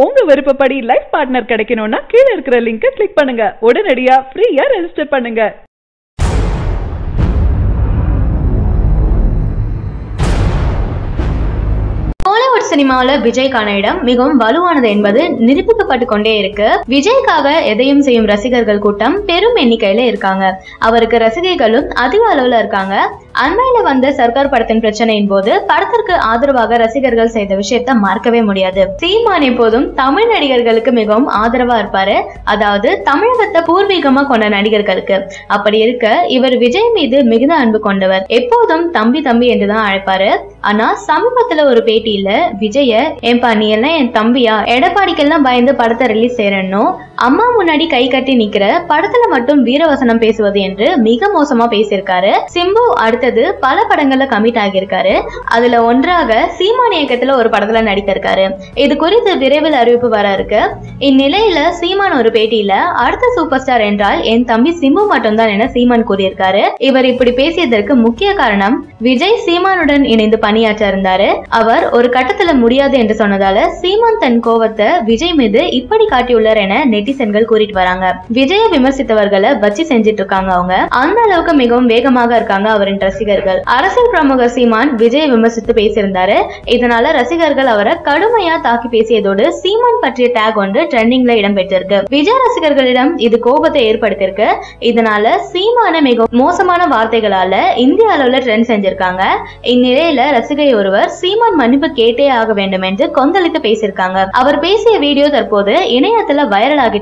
உங்க விருப்பப்படி life partner கிடைக்கணும்னா கீழே இருக்கிற லிங்கை கிளிக் பண்ணுங்க. உடனடியா ஃப்ரீயா ரெஜிஸ்டர் பண்ணுங்க. பாலிவுட் சினிமாவுல விஜய்க்கான இடம் மிகவும் வலுவானது என்பது நிரூபிக்கப்பட்டு கொண்டே இருக்கு. விஜய்க்காக எதையும் செய்யும் ரசிகர்கள் கூட்டம் பெரும் எண்ணிக்கையில இருக்காங்க. அவருக்கு ரசிகைகளும் அதிக அளவுல இருக்காங்க. அண்மையில வந்த சர்க்கார் படத்தின் பிரச்சனையின் போது படத்திற்கு ஆதரவாக ரசிகர்கள் செய்த விஷயத்த மறக்கவே முடியாது. சீமான் எப்போதும் தமிழ் நடிகர்களுக்கு மிகவும் ஆதரவா இருப்பாரு. அதாவது தமிழகத்தை பூர்வீகமா கொண்ட நடிகர்களுக்கு. அப்படி இருக்க இவர் விஜய் மீது மிகுந்த அன்பு கொண்டவர். எப்போதும் தம்பி தம்பி என்றுதான் அழைப்பாரு. ஆனா சமீபத்துல ஒரு பேட்டியில விஜய ஏன்பா நீ எல்லாம் என் தம்பியா? எடப்பாடிக்கெல்லாம் பயந்து படத்தை ரிலீஸ் செய்யறனும் அம்மா முன்னாடி கை கட்டி நிக்கிற படத்துல மட்டும் வீரவசனம் பேசுவது என்று மிக மோசமா பேசியிருக்காரு. சிம்பு அடுத்தது பல படங்கள்ல கமிட் ஆகியிருக்காரு. அதுல ஒன்றாக சீமான் இயக்கத்துல ஒரு படத்துல நடித்திருக்காரு. இது குறித்து விரைவில் அறிவிப்பு வர இருக்கு. இந்நிலையில சீமான் ஒரு பேட்டியில அடுத்த சூப்பர் ஸ்டார் என்றால் என் தம்பி சிம்பு மட்டும்தான் என சீமான் கூறியிருக்காரு. இவர் இப்படி பேசியதற்கு முக்கிய காரணம் விஜய் சீமானுடன் இணைந்து பணியாற்ற இருந்தாரு. அவர் ஒரு கட்டத்துல முடியாது என்று சொன்னதால சீமான் தன் கோவத்தை விஜய் மீது இப்படி காட்டியுள்ளார் என நெட்டி நெட்டிசன்கள் கூறிட்டு வராங்க. விஜய விமர்சித்தவர்களை வச்சு செஞ்சிட்டு இருக்காங்க அவங்க. அந்த அளவுக்கு மிகவும் வேகமாக இருக்காங்க அவரின் ரசிகர்கள். அரசியல் பிரமுகர் சீமான் விஜயை விமர்சித்து பேசியிருந்தாரு. இதனால ரசிகர்கள் அவரை கடுமையா தாக்கி பேசியதோடு சீமான் பற்றிய டேக் ஒன்று ட்ரெண்டிங்ல இடம்பெற்றிருக்கு விஜய் ரசிகர்களிடம் இது கோபத்தை ஏற்படுத்தியிருக்கு. இதனால சீமான மிக மோசமான வார்த்தைகளால இந்திய அளவுல ட்ரெண்ட் செஞ்சிருக்காங்க. இந்நிலையில ரசிகை ஒருவர் சீமான் மன்னிப்பு கேட்டே ஆக வேண்டும் என்று கொந்தளித்து பேசியிருக்காங்க. அவர் பேசிய வீடியோ தற்போது இணையத்துல வைரல் ஆகிட்டு